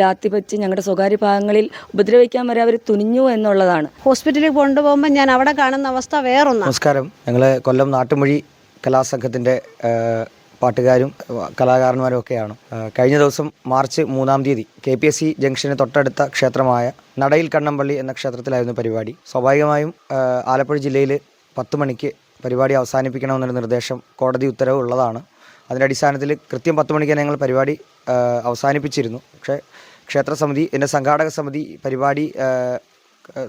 ലാത്തി വെച്ച് ഞങ്ങളുടെ സ്വകാര്യ ഭാഗങ്ങളിൽ ഉപദ്രവിക്കാൻ വരെ അവർ തുനിഞ്ഞു എന്നുള്ളതാണ്. ഹോസ്പിറ്റലിൽ കൊണ്ടുപോകുമ്പോൾ ഞാൻ അവിടെ കാണുന്ന അവസ്ഥ വേറൊന്നാണ് നമസ്കാരം. ഞങ്ങൾ കൊല്ലം നാട്ടുമൊഴി കലാസംഘത്തിന്റെ പാട്ടുകാരും കലാകാരന്മാരും ഒക്കെയാണ്. കഴിഞ്ഞ ദിവസം മാർച്ച് മൂന്നാം തീയതി കെ പി എസ് സി ജംഗ്ഷന് തൊട്ടടുത്ത ക്ഷേത്രമായ നടയിൽ കണ്ണമ്പള്ളി എന്ന ക്ഷേത്രത്തിലായിരുന്നു പരിപാടി. സ്വാഭാവികമായും ആലപ്പുഴ ജില്ലയിൽ പത്ത് മണിക്ക് പരിപാടി അവസാനിപ്പിക്കണമെന്നൊരു നിർദ്ദേശം കോടതി ഉത്തരവ് ഉള്ളതാണ്. അതിന്റെ അടിസ്ഥാനത്തിൽ കൃത്യം പത്ത് മണിക്ക് ഞങ്ങൾ പരിപാടി അവസാനിപ്പിച്ചിരുന്നു. പക്ഷേ ക്ഷേത്ര സമിതി എന്റെ സംഘാടക സമിതി പരിപാടി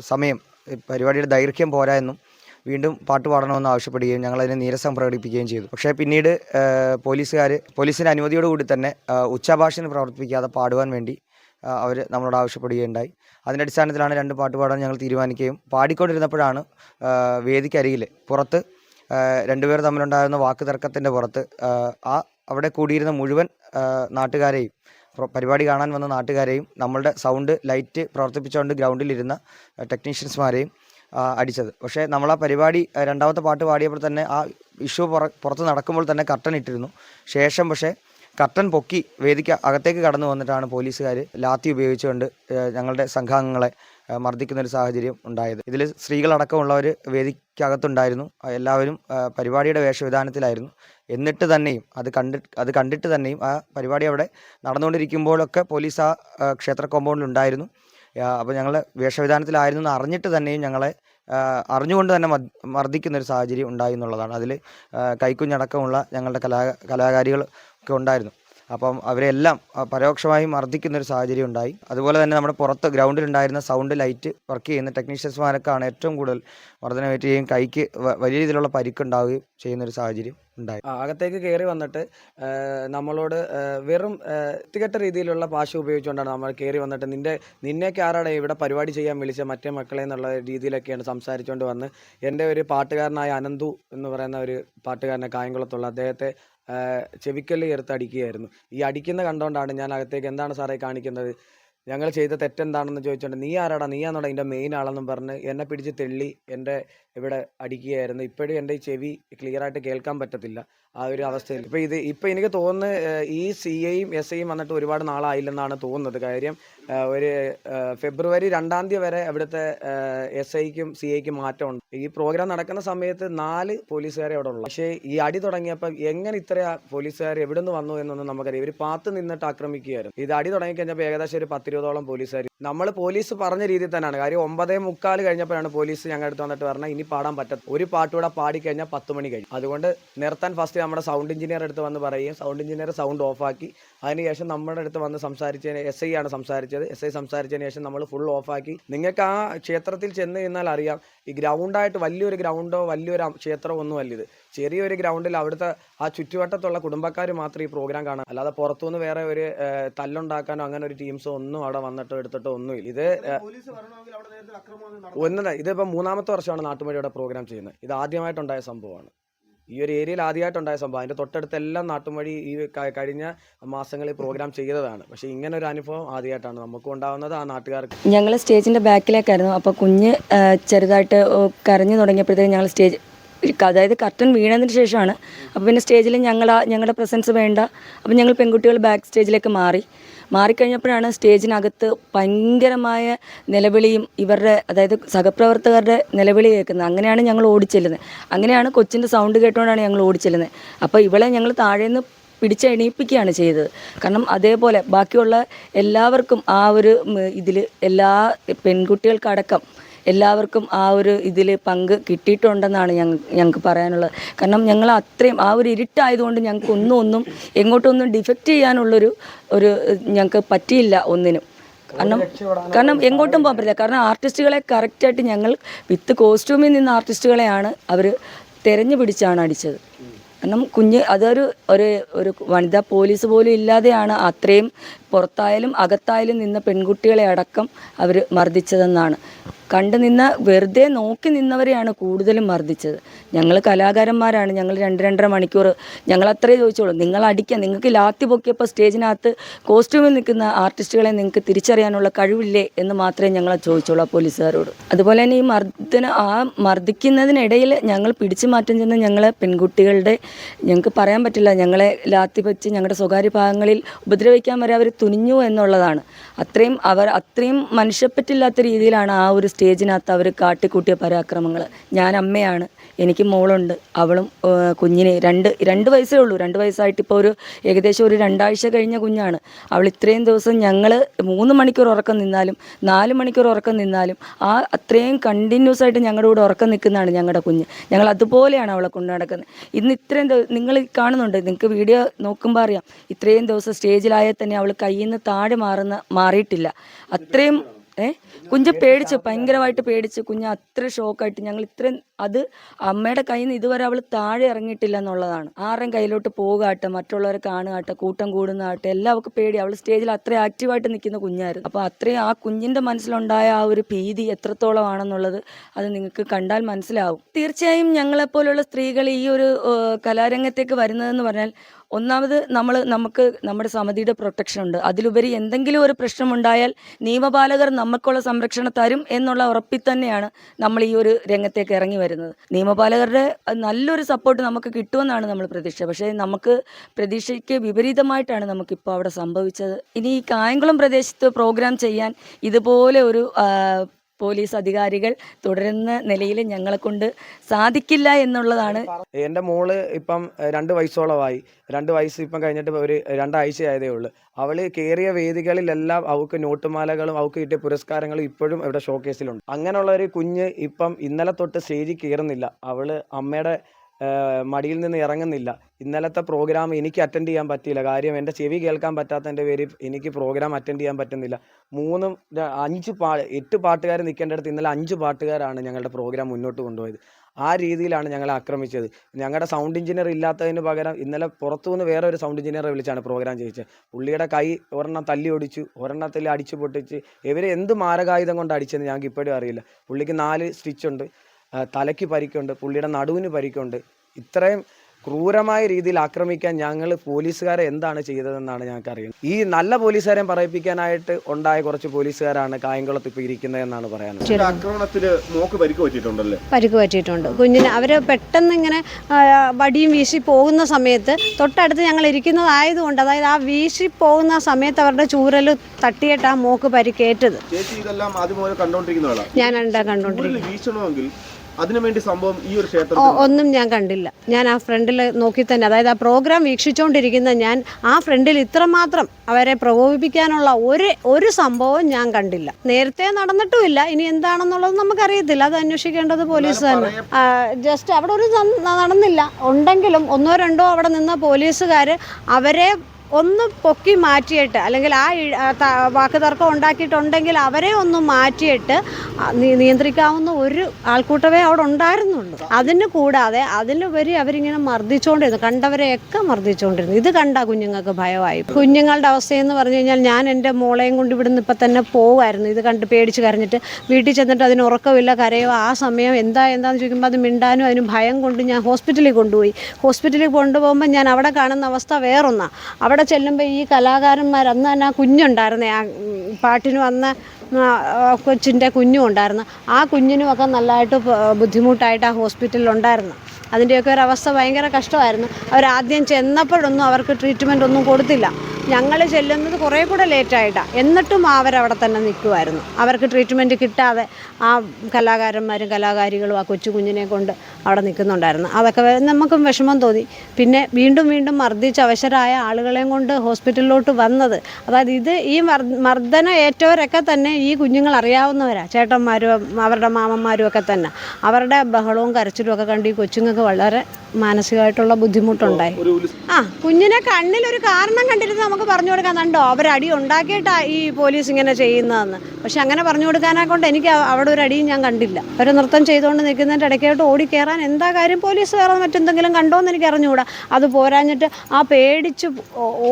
സമയം പരിപാടിയുടെ ദൈർഘ്യം പോരാ എന്നും വീണ്ടും പാട്ട് പാടണമെന്ന് ആവശ്യപ്പെടുകയും അതിനെ നീരസം പ്രകടിപ്പിക്കുകയും ചെയ്തു. പക്ഷേ പിന്നീട് പോലീസുകാർ പോലീസിന്റെ അനുമതിയോടുകൂടി തന്നെ ഉച്ചഭാഷണം പ്രവർത്തിപ്പിക്കാതെ പാടുവാൻ വേണ്ടി അവർ നമ്മളോട് ആവശ്യപ്പെടുകയുണ്ടായി. അതിന്റെ അടിസ്ഥാനത്തിലാണ് രണ്ട് പാട്ട് പാടാൻ ഞങ്ങൾ തീരുമാനിക്കുകയും പാടിക്കൊണ്ടിരുന്നപ്പോഴാണ് വേദിക്കരികിൽ പുറത്ത് രണ്ടുപേർ തമ്മിലുണ്ടായിരുന്ന വാക്ക് തർക്കത്തിന്റെ പുറത്ത് ആ, അവിടെ കൂടിയിരുന്ന മുഴുവൻ നാട്ടുകാരെയും പരിപാടി കാണാൻ വന്ന നാട്ടുകാരെയും നമ്മളുടെ സൗണ്ട് ലൈറ്റ് പ്രവർത്തിപ്പിച്ചുകൊണ്ട് ഗ്രൗണ്ടിലിരുന്ന ടെക്നീഷ്യൻസ്മാരെയും അടിച്ചത്. പക്ഷേ നമ്മൾ ആ പരിപാടി രണ്ടാമത്തെ പാട്ട് പാടിയപ്പോൾ തന്നെ ആ ഇഷ്യൂ പുറ പുറത്ത് നടക്കുമ്പോൾ തന്നെ കർട്ടൻ ഇട്ടിരുന്നു. ശേഷം പക്ഷേ കർട്ടൻ പൊക്കി വേദിക്ക് അകത്തേക്ക് കടന്നു വന്നിട്ടാണ് പോലീസുകാർ ലാത്തി ഉപയോഗിച്ചുകൊണ്ട് ഞങ്ങളുടെ സംഘാംഗങ്ങളെ മർദ്ദിക്കുന്ന ഒരു സാഹചര്യം ഉണ്ടായത്. ഇതിൽ സ്ത്രീകളടക്കമുള്ളവർ വേദിക്കകത്തുണ്ടായിരുന്നു. എല്ലാവരും പരിപാടിയുടെ വേഷവിധാനത്തിലായിരുന്നു. എന്നിട്ട് തന്നെയും അത് കണ്ടി അത് കണ്ടിട്ട് തന്നെയും ആ പരിപാടി അവിടെ നടന്നുകൊണ്ടിരിക്കുമ്പോഴൊക്കെ പോലീസ് ആ ക്ഷേത്ര കോമ്പൗണ്ടിലുണ്ടായിരുന്നു. അപ്പോൾ ഞങ്ങൾ വേഷവിധാനത്തിലായിരുന്നു എന്ന് അറിഞ്ഞിട്ട് തന്നെയും ഞങ്ങളെ അറിഞ്ഞുകൊണ്ട് തന്നെ മർദ്ദിക്കുന്ന ഒരു സാഹചര്യം ഉണ്ടായി എന്നുള്ളതാണ്. അതിൽ കൈക്കുഞ്ഞടക്കമുള്ള ഞങ്ങളുടെ കലാ കലാകാരികൾ ഒക്കെ ഉണ്ടായിരുന്നു. അപ്പം അവരെല്ലാം പരോക്ഷമായി മർദ്ദിക്കുന്ന ഒരു സാഹചര്യം ഉണ്ടായി. അതുപോലെ തന്നെ നമ്മുടെ പുറത്ത് ഗ്രൗണ്ടിലുണ്ടായിരുന്ന സൗണ്ട് ലൈറ്റ് വർക്ക് ചെയ്യുന്ന ടെക്നീഷ്യൻസ്മാരൊക്കെയാണ് ഏറ്റവും കൂടുതൽ മർദ്ദനമേറ്റുകയും കൈക്ക് വലിയ രീതിയിലുള്ള പരിക്കുണ്ടാവുകയും ചെയ്യുന്ന ഒരു സാഹചര്യം. ഉണ്ടായി. അകത്തേക്ക് കയറി വന്നിട്ട് നമ്മളോട് വെറും തികട്ട രീതിയിലുള്ള ഭാഷ ഉപയോഗിച്ചുകൊണ്ടാണ് നമ്മൾ കയറി വന്നിട്ട് നിന്റെ നിന്നെയൊക്കെ ആരാടെ ഇവിടെ പരിപാടി ചെയ്യാൻ വിളിച്ച മറ്റേ മക്കളെ എന്നുള്ള രീതിയിലൊക്കെയാണ് സംസാരിച്ചുകൊണ്ട് വന്ന് എന്റെ ഒരു പാട്ടുകാരനായ അനന്തു എന്ന് പറയുന്ന ഒരു പാട്ടുകാരനെ കായംകുളത്തുള്ള അദ്ദേഹത്തെ ചെവിക്കല്ല് ചേർത്ത് അടിക്കുകയായിരുന്നു. ഈ അടിക്കുന്ന കണ്ടുകൊണ്ടാണ് ഞാൻ അകത്തേക്ക് എന്താണ് സാറേ കാണിക്കുന്നത്? ഞങ്ങൾ ചെയ്ത തെറ്റെന്താണെന്ന് ചോദിച്ചുകൊണ്ട് നീ ആരാടാ? നീയാണോടാ ഇതിന്റെ മെയിൻ ആളെന്നും പറഞ്ഞ് എന്നെ പിടിച്ച് തെള്ളി എന്റെ ഇവിടെ അടിക്കുകയായിരുന്നു. ഇപ്പോഴും എന്റെ ഈ ചെവി ക്ലിയർ ആയിട്ട് കേൾക്കാൻ പറ്റത്തില്ല. ആ ഒരു അവസ്ഥയിൽ. ഇപ്പോൾ ഇത് ഇപ്പോൾ എനിക്ക് തോന്നുന്നു ഈ സി ഐയും എസ് ഐയും വന്നിട്ട് ഒരുപാട് നാളായില്ലെന്നാണ് തോന്നുന്നത്. കാര്യം ഒരു ഫെബ്രുവരി രണ്ടാം തീയതി വരെ അവിടുത്തെ എസ് ഐക്കും സി ഐക്കും മാറ്റമുണ്ട്. ഈ പ്രോഗ്രാം നടക്കുന്ന സമയത്ത് നാല് പോലീസുകാരെ അവിടെ ഉള്ളു. പക്ഷേ ഈ അടി തുടങ്ങിയപ്പോൾ എങ്ങനെ ഇത്ര പോലീസുകാർ എവിടെ നിന്ന് വന്നു എന്നൊന്നും നമുക്കറിയാം ഇവർ പാത്ത് നിന്നിട്ട് ആക്രമിക്കുകയായിരുന്നു. ഇത് അടി തുടങ്ങിക്കഴിഞ്ഞപ്പോൾ ഏകദേശം ഒരു പത്തിരുപതോളം പോലീസുകാർ നമ്മൾ പോലീസ് പറഞ്ഞ രീതിയിൽ തന്നെയാണ്. കാര്യം ഒമ്പതേ മുക്കാൽ കഴിഞ്ഞപ്പോഴാണ് പോലീസ് ഞങ്ങളുടെ അടുത്ത് വന്നിട്ട് പറഞ്ഞാൽ ഇനി പാടാൻ പറ്റത്ത ഒരു പാട്ടുകൂടെ പാടിക്കഴിഞ്ഞാൽ പത്ത് മണി കഴിഞ്ഞു അതുകൊണ്ട് നിർത്താൻ ഫസ്റ്റ് നമ്മുടെ സൗണ്ട് എഞ്ചിനീയർ അടുത്ത് വന്ന് പറയുകയും സൗണ്ട് എഞ്ചിനീയർ സൗണ്ട് ഓഫ് ഓഫാക്കി അതിനുശേഷം നമ്മുടെ അടുത്ത് വന്ന് സംസാരിച്ചതിന് എസ് ഐ ആണ് സംസാരിച്ചത്. എസ് ഐ സംസാരിച്ചതിന് ശേഷം നമ്മൾ ഫുൾ ഓഫ് ആക്കി. നിങ്ങൾക്ക് ആ ക്ഷേത്രത്തിൽ ചെന്ന് കഴിഞ്ഞാൽ അറിയാം ഈ ഗ്രൗണ്ടായിട്ട് വലിയൊരു ഗ്രൗണ്ടോ വലിയൊരു ക്ഷേത്രമോ ഒന്നും അല്ല ഇത്. ചെറിയൊരു ഗ്രൗണ്ടിൽ അവിടുത്തെ ആ ചുറ്റുവട്ടത്തുള്ള കുടുംബക്കാർ മാത്രം ഈ പ്രോഗ്രാം കാണാൻ. അല്ലാതെ പുറത്തുനിന്ന് വേറെ ഒരു തല്ലുണ്ടാക്കാനോ അങ്ങനെ ഒരു ടീംസോ ഒന്നും അവിടെ വന്നിട്ടോ എടുത്തിട്ടോ ഒന്നുമില്ല. ഇത് ഒന്നല്ല ഇതിപ്പോൾ മൂന്നാമത്തെ വർഷമാണ് നാട്ടുമഴിയുടെ പ്രോഗ്രാം ചെയ്യുന്നത്. ഇത് ആദ്യമായിട്ടുണ്ടായ സംഭവമാണ്. ഈ ഒരു ഏരിയയിൽ ആദ്യമായിട്ടുണ്ടായ സംഭവം. അതിന്റെ തൊട്ടടുത്ത് എല്ലാം നാട്ടുമഴി ഈ കഴിഞ്ഞ മാസങ്ങളിൽ പ്രോഗ്രാം ചെയ്തതാണ്. പക്ഷേ ഇങ്ങനെ ഒരു അനുഭവം ആദ്യമായിട്ടാണ് നമുക്ക് ഉണ്ടാകുന്നത് ആ നാട്ടുകാർക്ക്. ഞങ്ങൾ സ്റ്റേജിന്റെ ബാക്കിലേക്കായിരുന്നു അപ്പോൾ കുഞ്ഞ് ചെറുതായിട്ട് കരഞ്ഞു തുടങ്ങിയപ്പോഴത്തേക്കും ഞങ്ങൾ സ്റ്റേജ് അതായത് കർട്ടൻ വീണതിന് ശേഷമാണ്. അപ്പോൾ പിന്നെ സ്റ്റേജിൽ ഞങ്ങൾ ഞങ്ങളുടെ പ്രസൻസ് വേണ്ട. അപ്പോൾ ഞങ്ങൾ പെൺകുട്ടികൾ ബാക്ക് സ്റ്റേജിലേക്ക് മാറി. മാറിക്കഴിഞ്ഞപ്പോഴാണ് സ്റ്റേജിനകത്ത് ഭയങ്കരമായ നിലവിളിയും ഇവരുടെ അതായത് സഹപ്രവർത്തകരുടെ നിലവിളി കേൾക്കുന്നത്. അങ്ങനെയാണ് ഞങ്ങൾ ഓടിച്ചെല്ലുന്നത്. അങ്ങനെയാണ് കൊച്ചിന്റെ സൗണ്ട് കേട്ടുകൊണ്ടാണ് ഞങ്ങൾ ഓടിച്ചെല്ലുന്നത്. അപ്പോൾ ഇവളെ ഞങ്ങൾ താഴേന്ന് പിടിച്ച് എണീപ്പിക്കുകയാണ് ചെയ്തത്. കാരണം അതേപോലെ ബാക്കിയുള്ള എല്ലാവർക്കും ആ ഒരു ഇതിൽ എല്ലാ പെൺകുട്ടികൾക്കടക്കം എല്ലാവർക്കും ആ ഒരു ഇതിൽ പങ്ക് കിട്ടിയിട്ടുണ്ടെന്നാണ് ഞങ്ങൾ ഞങ്ങൾക്ക് പറയാനുള്ളത്. കാരണം ഞങ്ങൾ അത്രയും ആ ഒരു ഇരുട്ടായതുകൊണ്ട് ഞങ്ങൾക്ക് ഒന്നും ഒന്നും എങ്ങോട്ടൊന്നും ഡിഫക്റ്റ് ചെയ്യാനുള്ളൊരു ഒരു ഞങ്ങൾക്ക് പറ്റിയില്ല ഒന്നിനും. കാരണം കാരണം എങ്ങോട്ടും പോകാൻ പറ്റില്ല. കാരണം ആർട്ടിസ്റ്റുകളെ കറക്റ്റായിട്ട് ഞങ്ങൾ വിത്ത് കോസ്റ്റ്യൂമിൽ നിന്ന് ആർട്ടിസ്റ്റുകളെയാണ് അവർ തിരഞ്ഞു പിടിച്ചാണ് അടിച്ചത്. കാരണം കുഞ്ഞ് അതൊരു ഒരു ഒരു വനിതാ പോലീസ് പോലും ഇല്ലാതെയാണ് അത്രയും പുറത്തായാലും അകത്തായാലും നിന്ന പെൺകുട്ടികളെ അടക്കം അവർ മർദ്ദിച്ചതെന്നാണ്. കണ്ടു നിന്ന വെറുതെ നോക്കി നിന്നവരെയാണ് കൂടുതലും മർദ്ദിച്ചത്. ഞങ്ങൾ കലാകാരന്മാരാണ്. ഞങ്ങൾ രണ്ട് രണ്ടര മണിക്കൂർ ഞങ്ങൾ അത്രേ ചോദിച്ചോളൂ നിങ്ങൾ അടിക്കുക നിങ്ങൾക്ക് ലാത്തി പൊക്കിയപ്പോൾ സ്റ്റേജിനകത്ത് കോസ്റ്റ്യൂമിൽ നിൽക്കുന്ന ആർട്ടിസ്റ്റുകളെ നിങ്ങൾക്ക് തിരിച്ചറിയാനുള്ള കഴിവില്ലേ എന്ന് മാത്രമേ ഞങ്ങൾ ചോദിച്ചോളൂ ആ പോലീസുകാരോട്. അതുപോലെ തന്നെ ഈ മർദ്ദന ആ മർദ്ദിക്കുന്നതിനിടയിൽ ഞങ്ങൾ പിടിച്ചു മാറ്റം ചെന്ന് ഞങ്ങളെ പെൺകുട്ടികളുടെ ഞങ്ങൾക്ക് പറയാൻ പറ്റില്ല ഞങ്ങളെ ലാത്തി വെച്ച് ഞങ്ങളുടെ സ്വകാര്യ ഭാഗങ്ങളിൽ ഉപദ്രവിക്കാൻ വരെ അവർ തുനിഞ്ഞു എന്നുള്ളതാണ്. അത്രയും അവർ അത്രയും മനുഷ്യപ്പറ്റില്ലാത്ത രീതിയിലാണ് ആ ഒരു സ്റ്റേജിനകത്ത് അവർ കാട്ടിക്കൂട്ടിയ പരാക്രമങ്ങൾ ഞാൻ അമ്മയാണ്. എനിക്ക് മോളുണ്ട്. അവളും കുഞ്ഞിനെ രണ്ട് രണ്ട് വയസ്സേ ഉള്ളൂ. രണ്ട് വയസ്സായിട്ട് ഇപ്പോൾ ഒരു ഏകദേശം ഒരു രണ്ടാഴ്ച കഴിഞ്ഞ കുഞ്ഞാണ്. അവൾ ഇത്രയും ദിവസം ഞങ്ങൾ മൂന്ന് മണിക്കൂർ ഉറക്കം നിന്നാലും നാല് മണിക്കൂർ ഉറക്കം നിന്നാലും ആ അത്രയും കണ്ടിന്യൂസ് ആയിട്ട് ഞങ്ങളുടെ കൂടെ ഉറക്കം നിൽക്കുന്നതാണ് ഞങ്ങളുടെ കുഞ്ഞ്. ഞങ്ങൾ അതുപോലെയാണ് അവളെ കൊണ്ടു നടക്കുന്നത്. ഇന്ന് ഇത്രയും നിങ്ങൾ കാണുന്നുണ്ട്. നിങ്ങൾക്ക് വീഡിയോ നോക്കുമ്പോൾ അറിയാം. ഇത്രയും ദിവസം സ്റ്റേജിലായാൽ തന്നെ അവൾ കയ്യിൽ നിന്ന് താഴെ മാറുന്ന മാറിയിട്ടില്ല. അത്രയും ഏ? കുഞ്ഞ് പേടിച്ച് ഭയങ്കരമായിട്ട് പേടിച്ച് കുഞ്ഞ് അത്ര ഷോക്കായിട്ട് ഞങ്ങൾ ഇത്രയും അത് അമ്മയുടെ കയ്യിൽ നിന്ന് ഇതുവരെ അവൾ താഴെ ഇറങ്ങിയിട്ടില്ല എന്നുള്ളതാണ്. ആരും കയ്യിലോട്ട് പോകാട്ടെ മറ്റുള്ളവരെ കാണുകട്ടെ കൂട്ടം കൂടുന്നതാട്ടെ എല്ലാവർക്കും പേടി. അവൾ സ്റ്റേജിൽ അത്ര ആക്റ്റീവായിട്ട് നിൽക്കുന്ന കുഞ്ഞായിരുന്നു. അപ്പോൾ അത്രയും ആ കുഞ്ഞിന്റെ മനസ്സിലുണ്ടായ ആ ഒരു ഭീതി എത്രത്തോളമാണെന്നുള്ളത് അത് നിങ്ങൾക്ക് കണ്ടാൽ മനസ്സിലാവും. തീർച്ചയായും ഞങ്ങളെപ്പോലുള്ള സ്ത്രീകൾ ഈ ഒരു കലാരംഗത്തേക്ക് വരുന്നതെന്ന് പറഞ്ഞാൽ ഒന്നാമത് നമ്മൾ നമുക്ക് നമ്മുടെ സമിതിയുടെ പ്രൊട്ടക്ഷൻ ഉണ്ട്. അതിലുപരി എന്തെങ്കിലും ഒരു പ്രശ്നമുണ്ടായാൽ നിയമപാലകർ നമുക്കുള്ള സംരക്ഷണം തരും എന്നുള്ള ഉറപ്പിൽ തന്നെയാണ് നമ്മൾ ഈ ഒരു രംഗത്തേക്ക് ഇറങ്ങി വരുന്നത്. നിയമപാലകരുടെ നല്ലൊരു സപ്പോർട്ട് നമുക്ക് കിട്ടുമെന്നാണ് നമ്മൾ പ്രതീക്ഷ. പക്ഷേ നമുക്ക് പ്രതീക്ഷയ്ക്ക് വിപരീതമായിട്ടാണ് നമുക്കിപ്പോൾ അവിടെ സംഭവിച്ചത്. ഇനി ഈ കായംകുളം പ്രദേശത്ത് പ്രോഗ്രാം ചെയ്യാൻ ഇതുപോലെ ഒരു പോലീസ് അധികാരികൾ തുടരുന്ന നിലയിൽ ഞങ്ങളെ കൊണ്ട് സാധിക്കില്ല എന്നുള്ളതാണ്. എന്റെ മോൾ ഇപ്പം രണ്ട് വയസ്സോളമായി. രണ്ട് വയസ്സ് ഇപ്പം കഴിഞ്ഞിട്ട് ഒരു രണ്ടാഴ്ച ആയതേ ഉള്ളൂ. അവൾ കയറിയ വേദികളിലെല്ലാം അവൾക്ക് നോട്ടുമാലകളും അവൾക്ക് കിട്ടിയ പുരസ്കാരങ്ങളും ഇപ്പോഴും ഇവിടെ ഷോക്കേസിലുണ്ട്. അങ്ങനെയുള്ള ഒരു കുഞ്ഞ് ഇപ്പം ഇന്നലെ തൊട്ട് സ്റ്റേജിൽ കയറുന്നില്ല. അവൾ അമ്മയുടെ മടിയിൽ നിന്ന് ഇറങ്ങുന്നില്ല. ഇന്നലത്തെ പ്രോഗ്രാം എനിക്ക് അറ്റൻഡ് ചെയ്യാൻ പറ്റിയില്ല. കാര്യം എന്റെ ചെവി കേൾക്കാൻ പറ്റാത്തതിന്റെ പേരിൽ എനിക്ക് പ്രോഗ്രാം അറ്റൻഡ് ചെയ്യാൻ പറ്റുന്നില്ല. മൂന്നും അഞ്ച് പാ എട്ട് പാട്ടുകാർ നിൽക്കേണ്ടടുത്ത് ഇന്നലെ അഞ്ച് പാട്ടുകാരാണ് ഞങ്ങളുടെ പ്രോഗ്രാം മുന്നോട്ട് കൊണ്ടുപോയത്. ആ രീതിയിലാണ് ഞങ്ങളെ ആക്രമിച്ചത്. ഞങ്ങളുടെ സൗണ്ട് എഞ്ചിനീയർ ഇല്ലാത്തതിന് പകരം ഇന്നലെ പുറത്തു നിന്ന് വേറെ ഒരു സൗണ്ട് എഞ്ചിനീയറെ വിളിച്ചാണ് പ്രോഗ്രാം ചെയ്യിച്ചത്. പുള്ളിയുടെ കൈ ഒരെണ്ണം തല്ലി ഒടിച്ചു ഒരെണ്ണത്തിൽ അടിച്ചു പൊട്ടിച്ച്. ഇവർ എന്ത് മാരകായുധം കൊണ്ട് അടിച്ചെന്ന് ഞങ്ങൾക്ക് ഇപ്പോഴും അറിയില്ല. പുള്ളിക്ക് നാല് സ്റ്റിച്ചുണ്ട് തലയ്ക്ക് പരിക്കുണ്ട് പുള്ളിയുടെ നടുവിന് പരിക്കുണ്ട്. ഇത്രയും ക്രൂരമായ രീതിയിൽ ആക്രമിക്കാൻ ഞങ്ങൾ പോലീസുകാരെ എന്താണ് ചെയ്തതെന്നാണ് ഞങ്ങൾക്ക് അറിയുന്നത്. ഈ നല്ല പോലീസുകാരെ പറയിപ്പിക്കാനായിട്ട് ഉണ്ടായ കുറച്ച് പോലീസുകാരാണ് കായംകുളത്ത് ഇപ്പോൾ ഇരിക്കുന്നതെന്നാണ് പറയാനുള്ളത്. ആക്രമണത്തിൽ പരിക്ക് പറ്റിയിട്ടുണ്ടല്ലേ? പരിക്ക് പറ്റിയിട്ടുണ്ട്. കുഞ്ഞിന് അവർ പെട്ടെന്ന് ഇങ്ങനെ വടിയും വീശി പോകുന്ന സമയത്ത് തൊട്ടടുത്ത് ഞങ്ങൾ ഇരിക്കുന്നതായതുകൊണ്ട് അതായത് ആ വീശി പോകുന്ന സമയത്ത് അവരുടെ ചൂരൽ തട്ടിയിട്ട് ആ മോക്ക് പരിക്കേറ്റത്. ചേച്ചി ഇതെല്ലാം ആദ്യം മുതൽ കണ്ടോണ്ടിരിക്കുന്നതാണ് ഞാൻ കണ്ടോണ്ടിരിക്കുന്നു കണ്ടോണ്ടിരിക്കുന്നത്. അതിനുവേണ്ടി സംഭവം ഈ ഒരു ക്ഷേത്രം ഒന്നും ഞാൻ കണ്ടില്ല. ഞാൻ ആ ഫ്രണ്ടിൽ നോക്കി തന്നെ അതായത് ആ പ്രോഗ്രാം വീക്ഷിച്ചുകൊണ്ടിരിക്കുന്ന ഞാൻ ആ ഫ്രണ്ടിൽ ഇത്രമാത്രം അവരെ പ്രകോപിപ്പിക്കാനുള്ള ഒരു ഒരു സംഭവം ഞാൻ കണ്ടില്ല. നേരത്തെ നടന്നിട്ടുമില്ല ഇനി എന്താണെന്നുള്ളത് നമുക്കറിയത്തില്ല. അത് അന്വേഷിക്കേണ്ടത് പോലീസ് തന്നെ. ജസ്റ്റ് അവിടെ ഒരു നടന്നില്ല. ഉണ്ടെങ്കിലും ഒന്നോ രണ്ടോ അവിടെ നിന്ന പോലീസുകാർ അവരെ ഒന്ന് പൊക്കി മാറ്റിയിട്ട് അല്ലെങ്കിൽ ആ വാക്ക് തർക്കം വാക്കുതർക്കം ഉണ്ടാക്കിയിട്ടുണ്ടെങ്കിൽ അവരെ ഒന്ന് മാറ്റിയിട്ട് നിയന്ത്രിക്കാവുന്ന ഒരു ആൾക്കൂട്ടമേ അവിടെ ഉണ്ടായിരുന്നുള്ളൂ. അതിന് കൂടാതെ അതിനുപരി അവരിങ്ങനെ മർദ്ദിച്ചുകൊണ്ടിരുന്നു കണ്ടവരെയൊക്കെ മർദ്ദിച്ചുകൊണ്ടിരുന്നു ഇത് കണ്ട കുഞ്ഞുങ്ങൾക്ക് ഭയമായി. കുഞ്ഞുങ്ങളുടെ അവസ്ഥയെന്ന് പറഞ്ഞു കഴിഞ്ഞാൽ ഞാൻ എന്റെ മോളെയും കൊണ്ട് ഇവിടുന്ന് ഇപ്പം തന്നെ പോകുമായിരുന്നു ഇത് കണ്ട് പേടിച്ച് കരഞ്ഞിട്ട് വീട്ടിൽ ചെന്നിട്ട് അതിന് ഉറക്കമില്ല കരയോ ആ സമയം എന്താ എന്താന്ന് ചോദിക്കുമ്പോൾ അത് മിണ്ടാനും അതിന് ഭയം കൊണ്ട് ഞാൻ ഹോസ്പിറ്റലിൽ കൊണ്ടുപോയി. ഹോസ്പിറ്റലിൽ കൊണ്ടുപോകുമ്പോൾ ഞാൻ അവിടെ കാണുന്ന അവസ്ഥ വേറൊന്നാണ് അവിടെ ചെല്ലുമ്പോൾ ഈ കലാകാരന്മാർ അന്ന് തന്നെ ആ കുഞ്ഞുണ്ടായിരുന്നേ ആ പാട്ടിന് വന്ന കൊച്ചിന്റെ കുഞ്ഞും ഉണ്ടായിരുന്നു. ആ കുഞ്ഞിനുമൊക്കെ നല്ലതായിട്ട് ബുദ്ധിമുട്ടായിട്ട് ആ ഹോസ്പിറ്റലിൽ ഉണ്ടായിരുന്നു. അതിന്റെയൊക്കെ ഒരു അവസ്ഥ ഭയങ്കര കഷ്ടമായിരുന്നു. അവരാദ്യം ചെന്നപ്പോഴൊന്നും അവർക്ക് ട്രീറ്റ്മെന്റ് ഒന്നും കൊടുത്തില്ല. ഞങ്ങൾ ചെല്ലുന്നത് കുറേ കൂടെ ലേറ്റായിട്ടാണ് എന്നിട്ടും അവരവിടെ തന്നെ നിൽക്കുമായിരുന്നു അവർക്ക് ട്രീറ്റ്മെന്റ് കിട്ടാതെ ആ കലാകാരന്മാരും കലാകാരികളും ആ കൊച്ചു കുഞ്ഞിനെ കൊണ്ട് അവിടെ നിൽക്കുന്നുണ്ടായിരുന്നു. അതൊക്കെ നമുക്കും വിഷമം തോന്നി. പിന്നെ വീണ്ടും വീണ്ടും മർദ്ദിച്ച് അവശരായ ആളുകളെയും കൊണ്ട് ഹോസ്പിറ്റലിലോട്ട് വന്നത്. അതായത് ഇത് ഈ മർദ്ദന ഏറ്റവരൊക്കെ തന്നെ ഈ കുഞ്ഞുങ്ങൾ അറിയാവുന്നവരാണ് ചേട്ടന്മാരും അവരുടെ മാമന്മാരും ഒക്കെ തന്നെ. അവരുടെ ബഹളവും കരച്ചിലും ഒക്കെ കണ്ട് ഈ കൊച്ചുങ്ങൾക്ക് വളരെ മാനസികമായിട്ടുള്ള ബുദ്ധിമുട്ടുണ്ടായി. ആ കുഞ്ഞിനെ കണ്ണിലൊരു കാരണം കണ്ടിരുന്ന് നമുക്ക് പറഞ്ഞു കൊടുക്കാൻ കണ്ടോ? അവരടി അടി ഉണ്ടാക്കിയിട്ടാ ഈ പോലീസ് ഇങ്ങനെ ചെയ്യുന്നതെന്ന്. പക്ഷെ അങ്ങനെ പറഞ്ഞു കൊടുക്കാനെ കൊണ്ട് എനിക്ക് അവിടെ ഒരു അടിയും ഞാൻ കണ്ടില്ല. അവർ നൃത്തം ചെയ്തുകൊണ്ട് നിൽക്കുന്നതിന്റെ ഇടയ്ക്കായിട്ട് ഓടി കയറാൻ എന്താ കാര്യം പോലീസ് വേറെ മറ്റെന്തെങ്കിലും കണ്ടോന്ന് എനിക്ക് അറിഞ്ഞുകൂടാ. അത് പോരാഞ്ഞിട്ട് ആ പേടിച്ച്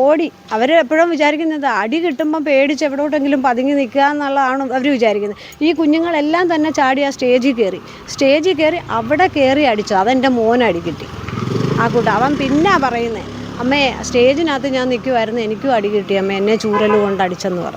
ഓടി. അവർ എപ്പോഴും വിചാരിക്കുന്നത് അടി കിട്ടുമ്പം പേടിച്ച് എവിടോട്ടെങ്കിലും പതുങ്ങി നിൽക്കുക എന്നുള്ളതാണ് അവർ വിചാരിക്കുന്നത്. ഈ കുഞ്ഞുങ്ങളെല്ലാം തന്നെ ചാടി ആ സ്റ്റേജിൽ കയറി. സ്റ്റേജിൽ കയറി അവിടെ കയറി അടിച്ചു. അതെന്റെ മോൻ അടി കിട്ടി. ആ കൂട്ട. അവൻ പിന്നെ പറയുന്നത് അമ്മേ സ്റ്റേജിനകത്ത് ഞാൻ നിൽക്കുമായിരുന്നു എനിക്കും അടി കിട്ടി. അമ്മ എന്നെ ചൂരൽ കൊണ്ട് അടിച്ചെന്ന് പറഞ്ഞു.